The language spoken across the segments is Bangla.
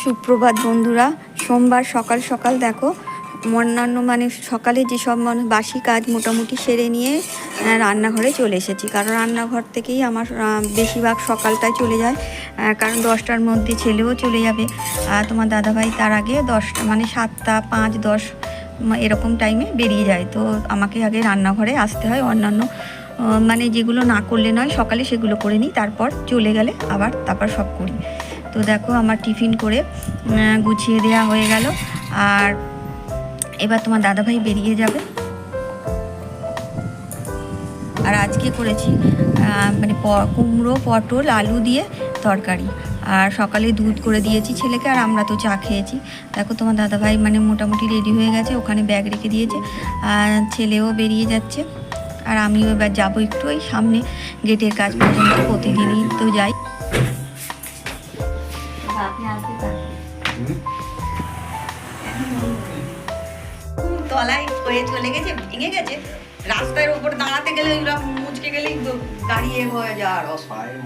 সুপ্রভাত বন্ধুরা, সোমবার সকাল সকাল দেখো অন্যান্য মানে সকালে যেসব মানুষ বাসি কাজ মোটামুটি সেরে নিয়ে রান্নাঘরে চলে এসেছি। কারণ রান্নাঘর থেকেই আমার বেশিরভাগ সকালটাই চলে যায়। কারণ দশটার মধ্যে ছেলেও চলে যাবে। আর তোমার দাদাভাই তার আগে দশটা মানে সাতটা, পাঁচ, দশ এরকম টাইমে বেরিয়ে যায়। তো আমাকে আগে রান্নাঘরে আসতে হয়। অন্যান্য মানে যেগুলো না করলে নয়, সকালে সেগুলো করে নিই। তারপর চলে গেলে আবার তারপর সব করি। তো দেখো আমার টিফিন করে গুছিয়ে দেওয়া হয়ে গেল। আর এবার তোমার দাদাভাই বেরিয়ে যাবে। আর আজকে করেছি মানে কুমড়ো, পটল, আলু দিয়ে তরকারি। আর সকালে দুধ করে দিয়েছি ছেলেকে, আর আমরা তো চা খেয়েছি। দেখো তোমার দাদাভাই মানে মোটামুটি রেডি হয়ে গেছে, ওখানে ব্যাগ রেখে দিয়েছে। আর ছেলেও বেরিয়ে যাচ্ছে, আর আমিও এবার যাব একটু ওই সামনে গেটের কাজ পর্যন্ত, প্রতিদিনই তো যাই। তলায় হয়ে চলে গেছে ভেঙে গেছে। রাস্তার উপর দাঁড়াতে গেলে ওইগুলো মুচকে গেলেই তো দাঁড়িয়ে হয়ে যাওয়ার অসুবিধা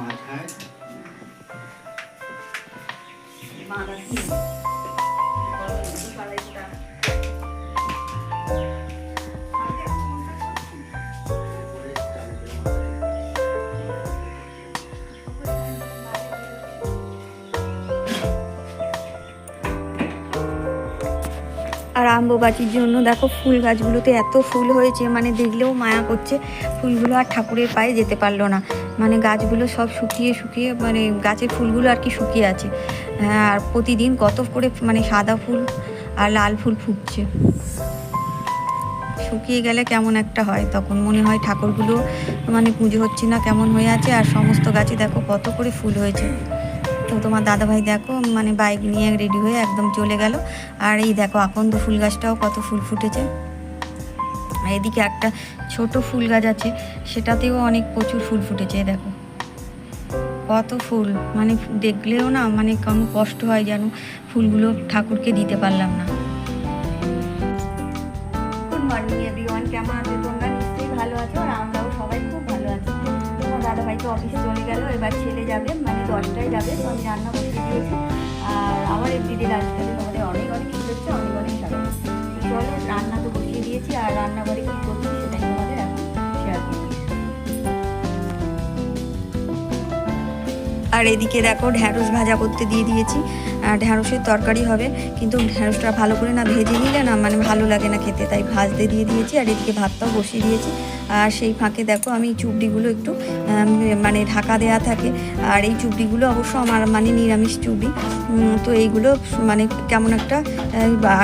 আম্ববাচির জন্য। দেখো ফুল গাছগুলোতে এত ফুল হয়েছে মানে দেখলেও মায়া করছে। ফুলগুলো আর ঠাকুরের পায়ে যেতে পারল না। মানে গাছগুলো সব শুকিয়ে শুকিয়ে মানে গাছের ফুলগুলো আর কি শুকিয়ে আছে। হ্যাঁ, আর প্রতিদিন কত করে মানে সাদা ফুল আর লাল ফুল ফুটছে। শুকিয়ে গেলে কেমন একটা হয় তখন। মনে হয় ঠাকুরগুলো মানে পুজো হচ্ছে না কেমন হয়ে আছে। আর সমস্ত গাছে দেখো কত করে ফুল হয়েছে। তো তোমার দাদাভাই দেখো মানে বাইক নিয়ে রেডি হয়ে একদম চলে গেল। আর এই দেখো আকন্দ ফুল গাছটাও কত ফুল ফুটেছে। এদিকে একটা ছোট ফুল গাছ আছে, সেটাতেও অনেক প্রচুর ফুল ফুটেছে দেখো। কত ফুল মানে দেখলেও না মানে কেমন কষ্ট হয় যেন ফুলগুলো ঠাকুরকে দিতে পারলাম না। তো অফিসে চলে গেল, এবার ছেলে যাবে মানে দশটায় যাবে, তো আমি রান্না বসিয়ে দিয়েছি। আর আমার এভরিডে লাইফস্টাইলে তোমাদের অনেক অনেক শুভেচ্ছা অনেক অনেক স্বাগত চলো, রান্না তো বসিয়ে দিয়েছি, আর রান্নাঘরে কী করছি সেটাই তোমাদের করছি। আর এদিকে দেখো, ঢ্যাঁড়স ভাজা করতে দিয়ে দিয়েছি। ঢ্যাঁড়সের তরকারি হবে, কিন্তু ঢ্যাঁড়সটা ভালো করে না ভেজে নিলে না মানে ভালো লাগে না খেতে, তাই ভাজতে দিয়ে দিয়েছি, আর এদিকে ভাতটাও বসিয়ে দিয়েছি। আর সেই ফাঁকে দেখো আমি চুবড়িগুলো একটু মানে ঢাকা দেওয়া থাকে। আর এই চুবড়িগুলো অবশ্য আমার মানে নিরামিষ চুবড়ি। তো এইগুলো মানে কেমন একটা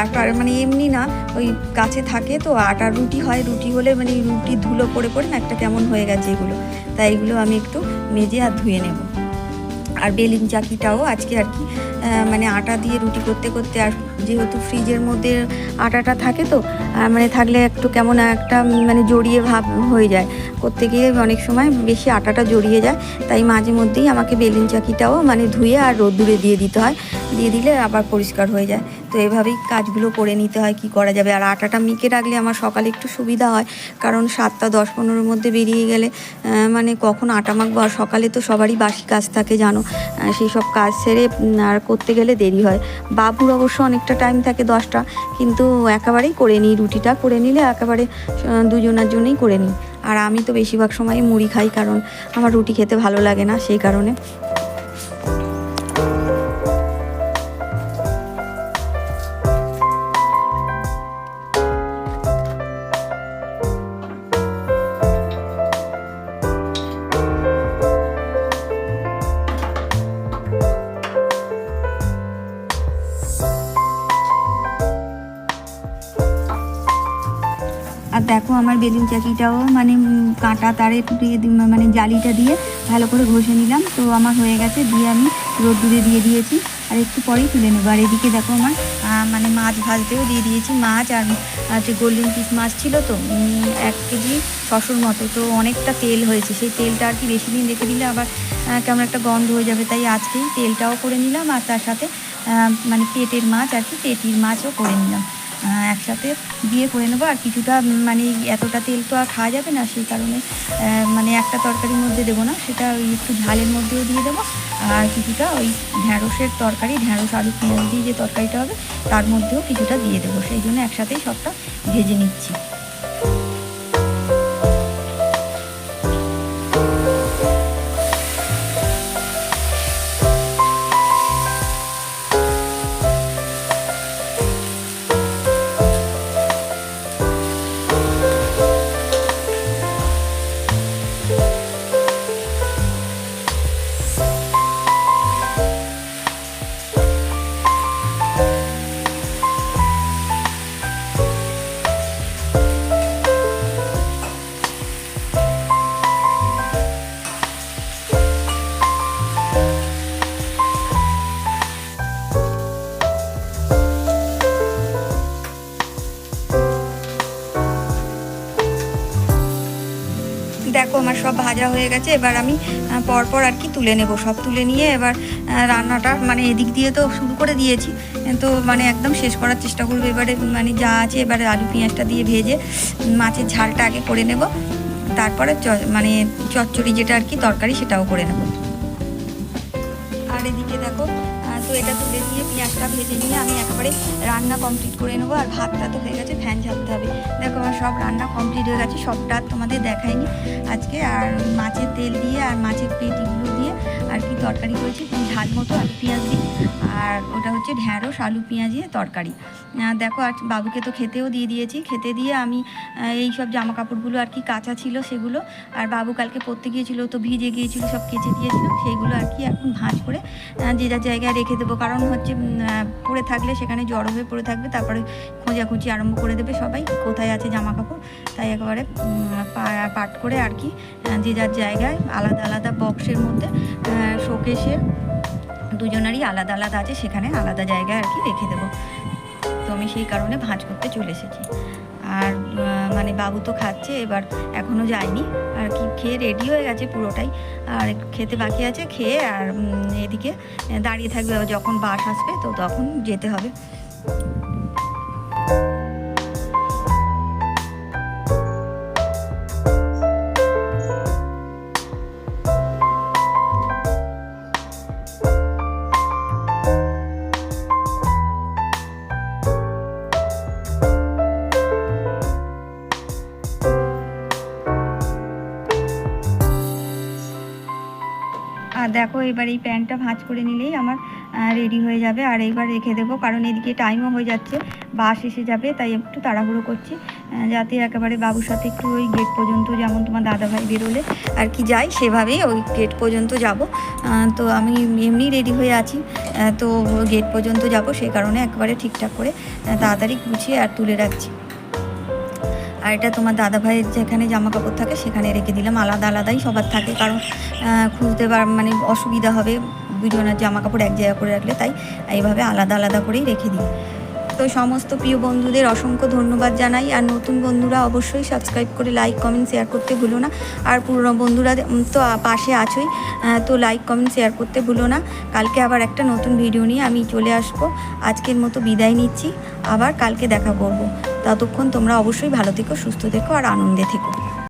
আটার মানে এমনি না, ওই কাছে থাকে তো আটার রুটি হয়, রুটি হলে মানে রুটি ধুলো পড়ে পড়ে না, একটা কেমন হয়ে গেছে এগুলো। তাই এগুলো আমি একটু মেজে আর ধুয়ে নেব। আর বেলিং চাকিটাও আজকে আর কি মানে আটা দিয়ে রুটি করতে করতে, আর যেহেতু ফ্রিজের মধ্যে আটাটা থাকে তো মানে থাকলে একটু কেমন একটা মানে জড়িয়ে ভাব হয়ে যায়। করতে গিয়ে অনেক সময় বেশি আটাটা জড়িয়ে যায়, তাই মাঝে মধ্যেই আমাকে বেলুন চাকিটাও মানে ধুয়ে আর রোদ্দুরে দিয়ে দিতে হয়। দিয়ে দিলে আবার পরিষ্কার হয়ে যায়। তো এভাবেই কাজগুলো করে নিতে হয়, কি করা যাবে? আর আটাটা মিকে রাখলে আমার সকালে একটু সুবিধা হয়, কারণ সাতটা, দশ, পনেরোর মধ্যে বেরিয়ে গেলে মানে কখন আটা মাখবো? আর সকালে তো সবারই বাসি কাজ থাকে, জানো? সেই সব কাজ সেরে আর করতে গেলে দেরি হয়। বাবুর অবশ্য অনেকটা টাইম থাকে দশটা, কিন্তু একেবারেই করে নিই, রুটিটা করে নিলে একেবারে দুজনের জন্যই করে নিই। আর আমি তো বেশিরভাগ সময় মুড়ি খাই, কারণ আমার রুটি খেতে ভালো লাগে না, সেই কারণে। আর দেখো আমার বেলুন চাকিটাও মানে কাঁটা তারে মানে জালিটা দিয়ে ভালো করে ঘষে নিলাম। তো আমার হয়ে গেছে, দিয়ে আমি রোদ্দুরে দিয়ে দিয়েছি। আর একটু পরেই তুলে নেব। আর এদিকে দেখো আমার মানে মাছ ভাজতেও দিয়ে দিয়েছি মাছ। আর যে গোল্ডেন পিস মাছ ছিল তো এক কেজি ছশোর মতো। তো অনেকটা তেল হয়েছে। সেই তেলটা আর কি বেশি দিন রেখে দিলে আবার কেমন একটা গন্ধ হয়ে যাবে। তাই আজকেই তেলটাও করে নিলাম। আর তার সাথে মানে পেটের মাছ আর কি, পেটির মাছও করে নিলাম। একসাথে দিয়ে করে নেব। আর কিছুটা মানে এতটা তেল তো আর খাওয়া যাবে না, সেই কারণে মানে একটা তরকারির মধ্যে দেবো না, সেটা ওই একটু ঝালের মধ্যেও দিয়ে দেবো। আর কিছুটা ওই ঢ্যাঁড়সের তরকারি, ঢ্যাঁড়স আলু পেঁয়াজ দিয়ে যে তরকারিটা হবে, তার মধ্যেও কিছুটা দিয়ে দেবো। সেই জন্য একসাথেই সবটা ভেজে নিচ্ছি। আমার সব ভাজা হয়ে গেছে, এবার আমি পরপর আর কি তুলে নেব। সব তুলে নিয়ে এবার রান্নাটা মানে এদিক দিয়ে তো শুরু করে দিয়েছি। তো মানে একদম শেষ করার চেষ্টা করব। এবারে মানে যা আছে এবারে আলু পেঁয়াজটা দিয়ে ভেজে, মাছের ঝালটা আগে করে নেব। তারপরে মানে চচ্চড়ি যেটা আর কি তরকারি সেটাও করে নেব। এদিকে দেখো। তো এটা তুলে দিয়ে পেঁয়াজটা ভেজে নিয়ে আমি একবারে রান্না কমপ্লিট করে নেব। আর ভাতটা তো হয়ে গেছে, ফ্যান ঝাড়তে হবে। দেখো, আমার সব রান্না কমপ্লিট হয়ে গেছে, সবটা তোমাদের দেখাইনি আজকে। আর মাছের তেল দিয়ে আর মাছের পেটিগুলো দিয়ে আর কি তরকারি করেছি ঝাল মতো, আলু পেঁয়াজ দিই আর ওটা হচ্ছে ঢ্যাঁড়স, আলু পেঁয়াজ দিয়ে তরকারি। দেখো, আর বাবুকে তো খেতেও দিয়ে দিয়েছি। খেতে দিয়ে আমি এই সব জামা কাপড়গুলো আর কি কাঁচা ছিল সেগুলো। আর বাবু কালকে পড়তে গিয়েছিল, তো ভিজে গিয়েছিল, সব কেচে দিয়েছিলাম সেইগুলো আর কি এখন ভাঁজ করে যে যার জায়গায় রেখে দেবো। কারণ হচ্ছে পড়ে থাকলে সেখানে জড়ো হয়ে পড়ে থাকবে। তারপরে খোঁজাখুঁজি আরম্ভ করে দেবে সবাই, কোথায় আছে জামা কাপড় তাই একেবারে পাট করে আর কি যে যার জায়গায় আলাদা আলাদা বক্সের মধ্যে শোকেশে দুজনেরই আলাদা আলাদা আছে, সেখানে আলাদা জায়গায় আর কি রেখে দেবো। তো আমি সেই কারণে ভাঁজ করতে চলে এসেছি। আর মানে বাবু তো খাচ্ছে, এবার এখনও যায়নি। আর কি, খেয়ে রেডি হয়ে গেছে পুরোটাই। আর খেতে বাকি আছে, খেয়ে আর এদিকে দাঁড়িয়ে থাকবে যখন বাস আসবে, তো তখন যেতে হবে। দেখো, এবার এই প্যান্টটা ভাঁজ করে নিলেই আমার রেডি হয়ে যাবে। আর এইবার রেখে দেবো, কারণ এদিকে টাইমও হয়ে যাচ্ছে, বাস এসে যাবে, তাই একটু তাড়াহুড়ো করছি যাতে একেবারে বাবুর সাথে একটু ওই গেট পর্যন্ত যেমন তোমার দাদাভাই বেরোলে, আর কি যাই, সেভাবেই ওই গেট পর্যন্ত যাব। তো আমি এমনি রেডি হয়ে আছি তো গেট পর্যন্ত যাব সেই কারণে একবারে ঠিকঠাক করে তাড়াতাড়ি গুছিয়ে আর তুলে রাখছি। আর এটা তোমার দাদা ভাইয়ের যেখানে জামা কাপড় থাকে, সেখানে রেখে দিলাম। আলাদা আলাদাই সবার থাকে, কারণ খুঁজতে পার মানে অসুবিধা হবে। দুজনের জামা কাপড় এক জায়গা করে রাখলে, তাই এইভাবে আলাদা আলাদা করেই রেখে দিই। তো সমস্ত প্রিয় বন্ধুদের অসংখ্য ধন্যবাদ জানাই। আর নতুন বন্ধুরা অবশ্যই সাবস্ক্রাইব করে লাইক কমেন্ট শেয়ার করতে ভুলো না। আর পুরনো বন্ধুরা তো পাশে আছোই তো লাইক কমেন্ট শেয়ার করতে ভুলো না। কালকে আবার একটা নতুন ভিডিও নিয়ে আমি চলে আসব। আজকের মতো বিদায় নিচ্ছি। আবার কালকে দেখা করব। ততক্ষণ তোমরা অবশ্যই ভালো থেকো, সুস্থ থেকো, আর আনন্দে থেকো।